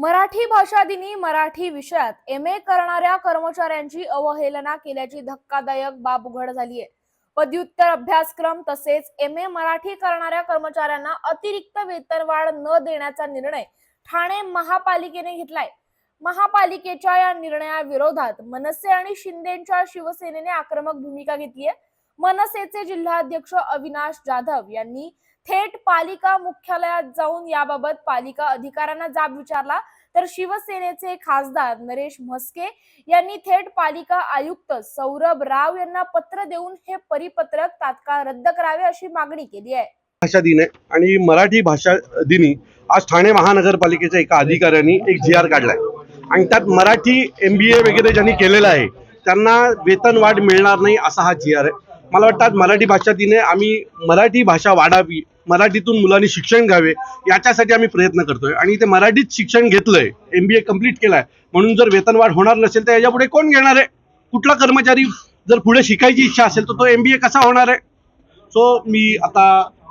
मराठी भाषा दिनी मराठी विषयात एम ए करणाऱ्या कर्मचाऱ्यांची अवहेलना केल्याची धक्कादायक बाब उघड झाली आहे पदव्युत्तर अभ्यासक्रम तसेच एम ए मराठी करणाऱ्या कर्मचाऱ्यांना अतिरिक्त वेतनवाढ न देण्याचा निर्णय ठाणे महापालिकेने घेतलाय. महापालिकेच्या या निर्णयाविरोधात मनसे आणि शिंदेच्या शिवसेनेने आक्रमक भूमिका घेतली आहे मनसेचे जिल्हाध्यक्ष अविनाश जाधव यांनी थेट पालिका मुख्यालयात जाऊन याबाबत पालिका अधिकाऱ्यांना जाब विचारला. तर शिवसेनेचे खासदार नरेश म्हस्के यांनी थेट पालिका आयुक्त सौरभ राव यांना पत्र देऊन हे परिपत्रक तात्काळ रद्द करावे अशी मागणी केली आहे. भाषा दिन आहे आणि मराठी भाषा दिनी आज ठाणे महानगरपालिकेच्या एका अधिकाऱ्यांनी एक जी आर काढलाय. आणि त्यात मराठी एम बी ए वगैरे ज्यांनी केलेलं आहे त्यांना वेतन वाढ मिळणार नाही असा हा जी आर आहे. मला वाटतं आज मराठी भाषा दिने आम्ही मराठी भाषा वाढावी मराठीतून मुलांनी शिक्षण घ्यावे याच्यासाठी आम्ही प्रयत्न करतोय. आणि ते मराठीत शिक्षण घेतलंय एम बी ए कंप्लीट केलाय म्हणून जर वेतन वाढ होणार नसेल तर याच्यापुढे कोण घेणार आहे? कुठला कर्मचारी जर पुढे शिकायची इच्छा असेल तर तो एम बी ए कसा होणार आहे? सो मी आता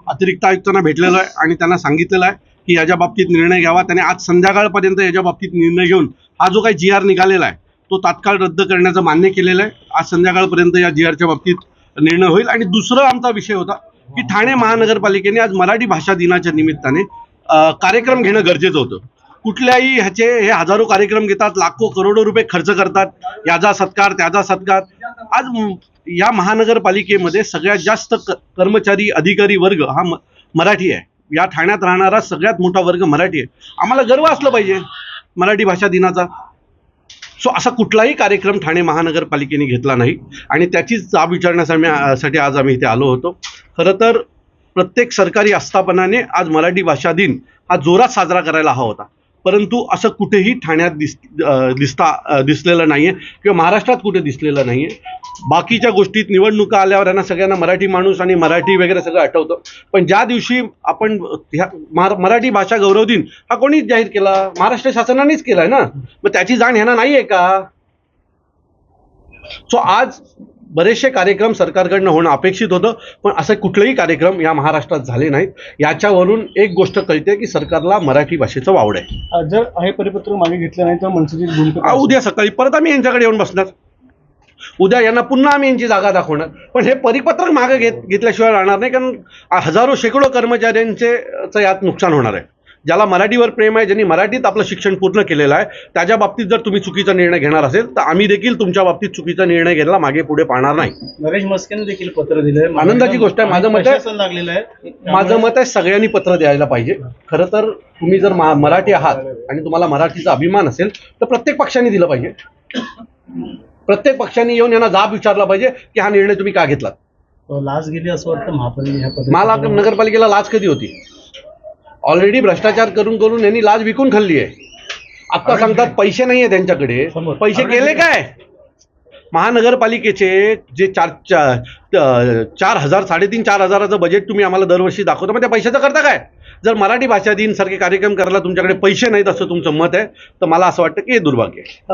अतिरिक्त आयुक्तांना भेटलेलो आहे आणि त्यांना सांगितलेलं आहे की याच्या बाबतीत निर्णय घ्यावा. त्याने आज संध्याकाळपर्यंत याच्या बाबतीत निर्णय घेऊन हा जो काही जी आर निघालेला आहे तो तात्काळ रद्द करण्याचं मान्य केलेलं आहे. आज संध्याकाळपर्यंत या जी आरच्या बाबतीत निर्णय होईल. आणि दुसरा आमचा विषय होता की ठाणे महानगरपालिकेने आज मराठी भाषा दिनाच्या निमित्ताने कार्यक्रम घेणं गरजेचं होतं. कुठल्याही ह्याचे हे हजारो कार्यक्रम घेतात लाखो करोडो रुपये खर्च करतात. याचा सत्कार त्याचा सत्कार आज या महानगरपालिकेमध्ये सगळ्यात जास्त कर्मचारी अधिकारी वर्ग हा मराठी आहे. या ठाण्यात राहणारा सगळ्यात मोठा वर्ग मराठी आहे. आम्हाला गर्व असलं पाहिजे मराठी भाषा दिनाचा. सो असा कुठलाही कार्यक्रम ठाणे महानगरपालिकेने घेतला नाही. आणि त्याचीच जाब विचारण्यासाठी आज आम्ही इथे आलो होतो. खरं तर प्रत्येक सरकारी आस्थापनाने आज मराठी भाषा दिन हा जोरात साजरा करायला हवा होता. परंतु असं कुठेही ठाण्यात दिस दिसता दिसलेलं दिसलेलं नाहीये किंवा महाराष्ट्रात कुठे दिसलेलं नाहीये. बाकीच्या गोष्टीत निवडणुका आल्यावर यांना सगळ्यांना मराठी माणूस आणि मराठी वगैरे सगळं आठवतं. पण ज्या दिवशी आपण ह्या मराठी भाषा गौरव दिन हा कोणीच जाहीर केला? महाराष्ट्र शासनानेच केला आहे ना? मग त्याची जाण ह्यांना नाही आहे का? सो आज बरेचसे कार्यक्रम सरकारकडनं होणं अपेक्षित होतं पण असं कुठलेही कार्यक्रम या महाराष्ट्रात झाले नाहीत. याच्यावरून एक गोष्ट कळते की सरकारला मराठी भाषेचं वावड आहे. जर हे परिपत्रक मागे घेतलं नाही तर मनसेची? उद्या सकाळी परत आम्ही यांच्याकडे येऊन बसणार. उद्या यांना पुन्हा आम्ही यांची जागा दाखवणार. पण हे परिपत्रक मागे घेत घेतल्याशिवाय राहणार नाही कारण हजारो शेकडो कर्मचाऱ्यांचे यात नुकसान होणार आहे. ज्याला मराठीवर प्रेम आहे ज्यांनी मराठीत आपलं शिक्षण पूर्ण केलेलं आहे त्याच्या बाबतीत जर तुम्ही चुकीचा निर्णय घेणार असेल तर आम्ही देखील तुमच्या बाबतीत चुकीचा निर्णय घ्यायला मागे पुढे पाहणार नाही. नरेश मस्केने देखील पत्र दिलंय. आनंदाची गोष्ट आहे. माझं मत आहे- लागलेलं आहे. माझं मत आहे सगळ्यांनी पत्र द्यायला पाहिजे. खरं तर तुम्ही जर मराठी आहात आणि तुम्हाला मराठीचा अभिमान असेल तर प्रत्येक पक्षाने दिलं पाहिजे. प्रत्येक पक्षाने येऊन यांना जाब विचारला पाहिजे की हा निर्णय तुम्ही का घेतलात? तो लाच गेली असं वाटतं महापालिका मला नगरपालिकेला लाच कधी होती? ऑलरेडी भ्रष्टाचार करून करून यांनी लाच विकून खाल्ली आहे. आता सांगतात पैसे नाही आहे त्यांच्याकडे. पैसे गेले काय? महानगरपालिकेचे जे चार चा- चार हजार साडेतीन चार हजाराचं बजेट तुम्ही आम्हाला दरवर्षी दाखवता मग त्या पैशाचं करता काय? जर मराठी भाषा दिन सारखे कार्यक्रम करायला तुमच्याकडे पैसे नाहीत असं तुमचं मत आहे तर मला असं वाटतं की हे दुर्भाग्य आहे.